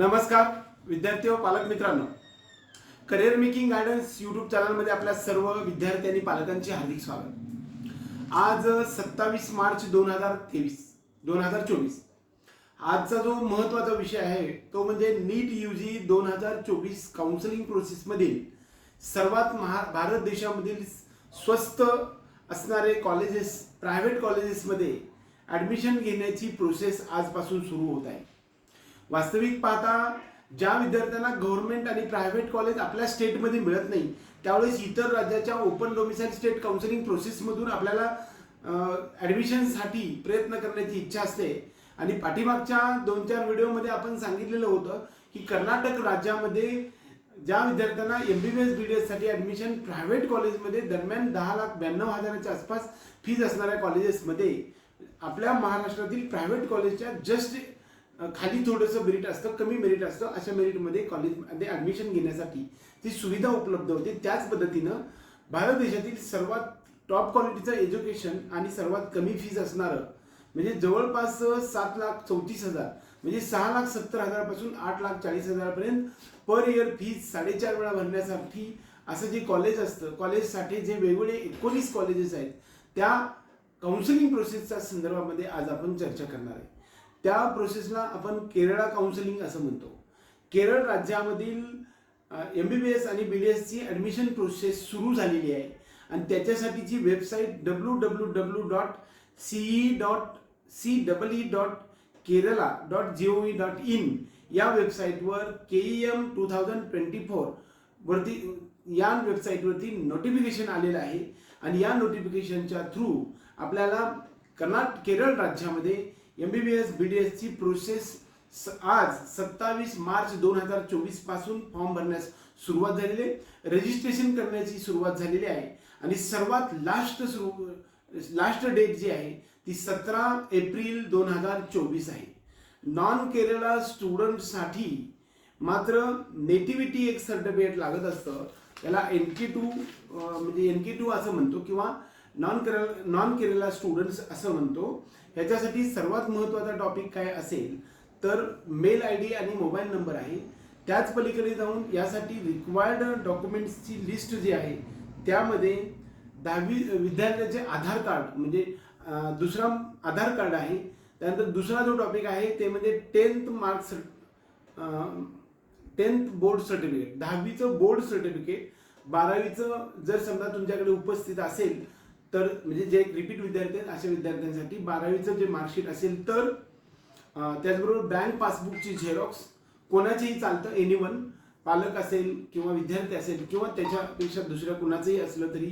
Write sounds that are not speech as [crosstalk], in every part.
नमस्कार विद्यार्थी व पालक मित्रांनो. करिअर मेकिंग गायडन्स यूट्यूब चॅनलमध्ये आपल्या सर्व विद्यार्थी आणि पालकांचे हार्दिक स्वागत. आज सत्तावीस मार्च दोन हजार तेवीस दोन हजार चोवीस. आजचा जो महत्त्वाचा विषय आहे तो म्हणजे नीट यू जी दोन हजार चोवीस काउन्सिलिंग प्रोसेसमधील सर्वात महा भारत देशामधील स्वस्त असणारे कॉलेजेस प्रायव्हेट कॉलेजेसमध्ये ॲडमिशन घेण्याची प्रोसेस आजपासून सुरू होत आहे. वास्तविक पाहता ज्या विद्यार्थ्यांना गव्हर्नमेंट आणि प्रायव्हेट कॉलेज आपल्या स्टेटमध्ये मिळत नाही त्यावेळेस इतर राज्याच्या ओपन डोमिसाईल स्टेट काउन्सिलिंग प्रोसेसमधून आपल्याला ॲडमिशनसाठी प्रयत्न करण्याची इच्छा असते. आणि पाठीमागच्या दोन चार व्हिडिओमध्ये आपण सांगितलेलं होतं की कर्नाटक राज्यामध्ये ज्या विद्यार्थ्यांना M B B S B D एससाठी admission private कॉलेजमध्ये दरम्यान दहा लाख ब्याण्णव हजाराच्या आसपास फीज असणाऱ्या कॉलेजेसमध्ये आपल्या महाराष्ट्रातील प्रायव्हेट कॉलेजच्या जस्ट खाली थोडंसं मेरिट असतं कमी मेरिट असतं अशा मेरिटमध्ये कॉलेजमध्ये ॲडमिशन घेण्यासाठी ती सुविधा उपलब्ध होते. त्याच पद्धतीनं भारत देशातील सर्वात टॉप क्वालिटीचं एज्युकेशन आणि सर्वात कमी फीज असणारं म्हणजे जवळपास सात लाख चौतीस हजार म्हणजे सहा लाख सत्तर हजारापासून आठ लाख चाळीस हजारपर्यंत पर इयर फीज साडेचार वेळा भरण्यासाठी असं जे कॉलेज असतं कॉलेजसाठी जे वेगवेगळे एकोणीस कॉलेजेस आहेत त्या काउन्सिलिंग प्रोसेसच्या संदर्भामध्ये आज आपण चर्चा करणार आहे. त्या प्रोसेसला आपण केरळा काउन्सिलिंग असं म्हणतो. केरळ राज्यामधील एम बी बी एस आणि बी डी एसची ॲडमिशन प्रोसेस सुरू झालेली आहे. आणि त्याच्यासाठीची website W W W dot CE dot C double E dot Kerala dot G O E dot in या वेबसाईटवर K E M two thousand twenty four वरती या वेबसाईटवरती नोटिफिकेशन आलेलं आहे. आणि या नोटिफिकेशनच्या थ्रू आपल्याला कर्नाट केरळ राज्यामध्ये M B B S B D एसची प्रोसेस स- आज सत्तावीस मार्च दोन हजार चोवीसपासून फॉर्म भरण्यास सुरुवात झालेली आहे. रजिस्ट्रेशन करण्याची सुरुवात झालेली आहे. आणि सर्वात लास्ट सुरू लास्ट डेट जी आहे ती सतरा एप्रिल दोन हजार चोवीस आहे. नॉन केरला स्टुडंटसाठी मात्र नेटिव्हिटी एक सर्टिफिकेट लागत असतं. त्याला एन के टू म्हणजे एन के टू असं म्हणतो किंवा non Kerala non Kerala students असं म्हणतो. ह्याच्यासाठी सर्वात महत्त्वाचा टॉपिक काय असेल तर मेल आय डी आणि मोबाईल नंबर आहे. त्याच पलीकडे जाऊन यासाठी रिक्वायर्ड डॉक्युमेंट्सची लिस्ट जी आहे त्यामध्ये दहावी विद्यार्थ्याचे आधार कार्ड म्हणजे दुसरा आधार कार्ड आहे. त्यानंतर दुसरा जो टॉपिक आहे ते म्हणजे tenth marks tenth board certificate दहावीचं board certificate बारावीचं जर समजा तुमच्याकडे उपस्थित असेल तर म्हणजे जे रिपीट विद्यार्थी आहेत अशा विद्यार्थ्यांसाठी बारावीचं जे मार्कशीट असेल तर त्याचबरोबर बँक पासबुकची झेरॉक्स कोणाचेही चालतं एनी वन पालक असेल किंवा विद्यार्थी असेल किंवा त्याच्यापेक्षा दुसऱ्या कुणाचंही असलं तरी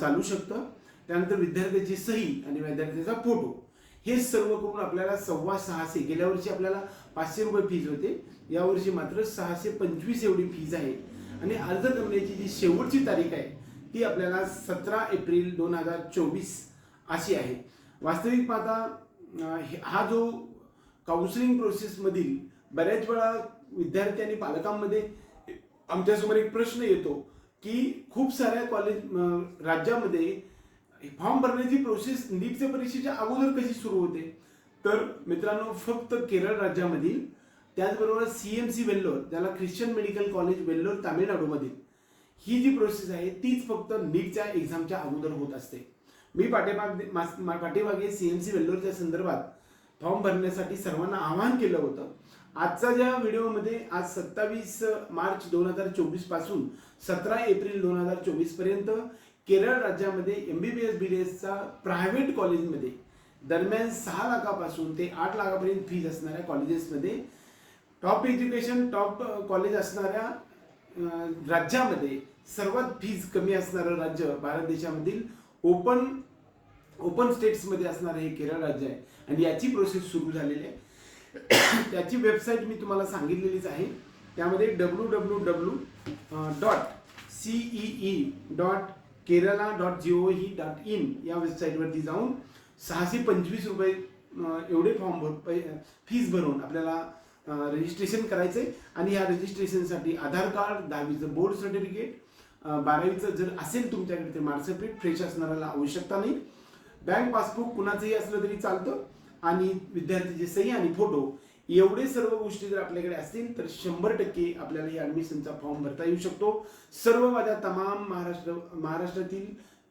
चालू शकतं. त्यानंतर विद्यार्थ्याची सही आणि विद्यार्थ्याचा फोटो हे सर्व करून आपल्याला सव्वा सहाशे गेल्या वर्षी आपल्याला पाचशे रुपये फीज होते. यावर्षी मात्र सहाशे पंचवीस एवढी फीज आहे. आणि अर्ज करण्याची जी शेवटची तारीख आहे ती आपल्याला सतरा एप्रिल दोन हजार चोवीस अशी आहे. वास्तविक पाहता हा जो काउन्सिलिंग प्रोसेसमधील बऱ्याच वेळा विद्यार्थी आणि पालकांमध्ये आमच्यासमोर एक प्रश्न येतो की खूप साऱ्या कॉलेज राज्यामध्ये फॉर्म भरण्याची प्रोसेस नीटच्या परीक्षेच्या अगोदर कशी सुरू होते? तर मित्रांनो फक्त केरळ राज्यामधील त्याचबरोबर सी एम सी वेल्लोर ज्याला ख्रिश्चन मेडिकल कॉलेज वेल्लोर तामिळनाडूमधील. ही जी प्रोसेस आहे तीच फक्त नीटच्या एक्झामच्या अगोदर होत असते. मी पाठीमाग मास- मा- पाठीमागे सी एम सी वेल्लोरच्या संदर्भात फॉर्म भरण्यासाठी सर्वांना आवाहन केलं होतं. आजचा ज्या व्हिडिओमध्ये आज सत्तावीस मार्च दोन हजार चोवीसपासून सतरा एप्रिल दोन हजार चोवीसपर्यंत केरळ राज्यामध्ये M B B S B D एसचा private कॉलेजमध्ये दरम्यान सहा लाखापासून ते आठ लाखापर्यंत फीज असणाऱ्या कॉलेजेसमध्ये टॉप एज्युकेशन टॉप कॉलेज असणाऱ्या राज्यामध्ये सर्वात फीज कमी असणारं राज्य भारत देशामधील ओपन ओपन स्टेट्समध्ये असणारं हे केरळ राज्य आहे. आणि याची प्रोसेस सुरू झालेली आहे. [coughs] त्याची वेबसाईट मी तुम्हाला सांगितलेलीच आहे. त्यामध्ये W W W dot CEE dot Kerala dot G O he dot in या वेबसाईटवरती जाऊन सहाशे पंचवीस रुपये एवढे फॉर्म भर फीज भरून आपल्याला रजिस्ट्रेशन करायचे आणि या रजिस्ट्रेशनसाठी आधार कार्ड दहावीचं बोर्ड सर्टिफिकेट बारावीचं जर असेल तुमच्याकडे ते मार्कशीट फ्रेश असणाऱ्याला आवश्यकता नाही. बँक पासबुक कुणाचंही असलं तरी चालतं. आणि विद्यार्थ्याचे सही आणि फोटो एवढे सर्व गोष्टी जर आपल्याकडे असतील तर शंभर टक्के आपल्याला या ॲडमिशनचा फॉर्म भरता येऊ शकतो. सर्व माझ्या तमाम महाराष्ट्र महाराष्ट्रातील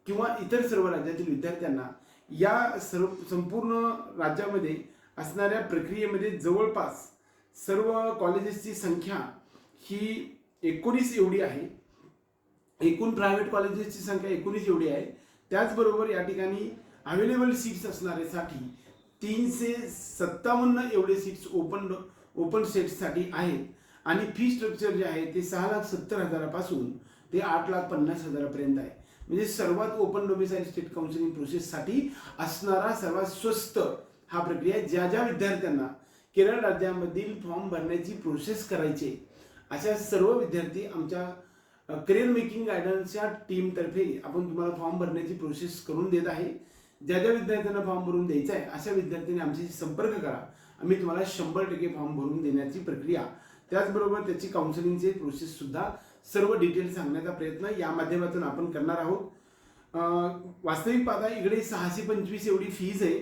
किंवा इतर सर्व राज्यातील विद्यार्थ्यांना या सर्व संपूर्ण राज्यामध्ये असणाऱ्या प्रक्रियेमध्ये जवळपास सर्व कॉलेजेसची संख्या ही एकोणीस एवढी आहे. एकूण प्रायव्हेट कॉलेजेसची संख्या एकोणीस एवढी आहे. त्याचबरोबर या ठिकाणी अवेलेबल सीट्स असणाऱ्यासाठी तीनशे सत्तावन्न एवढे सीट्स ओपन ओपन सेट्ससाठी आहेत. आणि फी स्ट्रक्चर जे आहे ते सहा लाख सत्तर हजारापासून ते आठ लाख पन्नास हजारापर्यंत आहे. म्हणजे सर्वात ओपन डोमिसाईल स्टेट काउन्सिलिंग प्रोसेससाठी असणारा सर्वात स्वस्त हा प्रक्रिया आहे. ज्या ज्या विद्यार्थ्यांना केरळ राज्यामधील फॉर्म भरण्याची प्रोसेस करायची अशा सर्व विद्यार्थी आमच्या करिअर मेकिंग गायडन्सच्या टीमतर्फे आपण तुम्हाला फॉर्म भरण्याची प्रोसेस करून देत आहे. ज्या ज्या विद्यार्थ्यांना फॉर्म भरून द्यायचा आहे अशा विद्यार्थ्यांनी आमच्याशी संपर्क करा. आम्ही तुम्हाला शंभर टक्के फॉर्म भरून देण्याची प्रक्रिया. त्याचबरोबर त्याची काउन्सिलिंगचे प्रोसेस सुद्धा सर्व डिटेल सांगण्याचा प्रयत्न या माध्यमातून आपण करणार आहोत. वास्तविक पाहता इकडे सहाशे पंचवीस एवढी फीज आहे.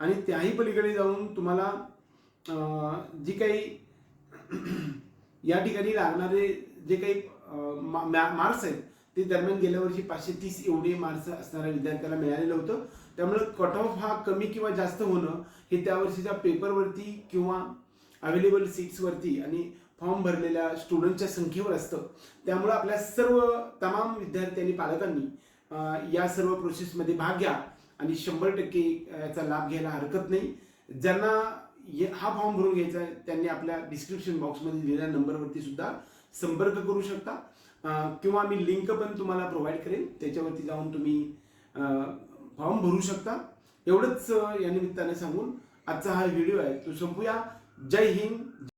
आणि त्याही पलीकडे जाऊन तुम्हाला जी काही [clears throat] या ठिकाणी लागणारे जे काही मार्क्स आहेत ते दरम्यान गेल्या वर्षी पाचशे तीस एवढे मार्क्स असणाऱ्या विद्यार्थ्याला मिळालेलं होतं. त्यामुळे कट ऑफ हा कमी किंवा जास्त होणं हे त्या वर्षीच्या पेपरवरती किंवा अवेलेबल सीट्सवरती आणि फॉर्म भरलेल्या स्टुडंटच्या संख्येवर असतं. त्यामुळे आपल्या सर्व तमाम विद्यार्थ्यांनी पालकांनी या सर्व प्रोसेसमध्ये भाग घ्या आणि शंभर टक्के याचा लाभ घ्यायला हरकत नाही. ज्यांना ये- हा फॉर्म भरून घ्यायचा आहे त्यांनी आपल्या डिस्क्रिप्शन बॉक्समध्ये दिलेल्या नंबरवरती सुद्धा संपर्क करू शकता. किंवा मी लिंक पण तुम्हाला प्रोव्हाइड करेन. त्याच्यावरती जाऊन तुम्ही फॉर्म भरू शकता. एवढंच या निमित्ताने सांगून आजचा हा व्हिडिओ आहे. तो संपूया. जय हिंद.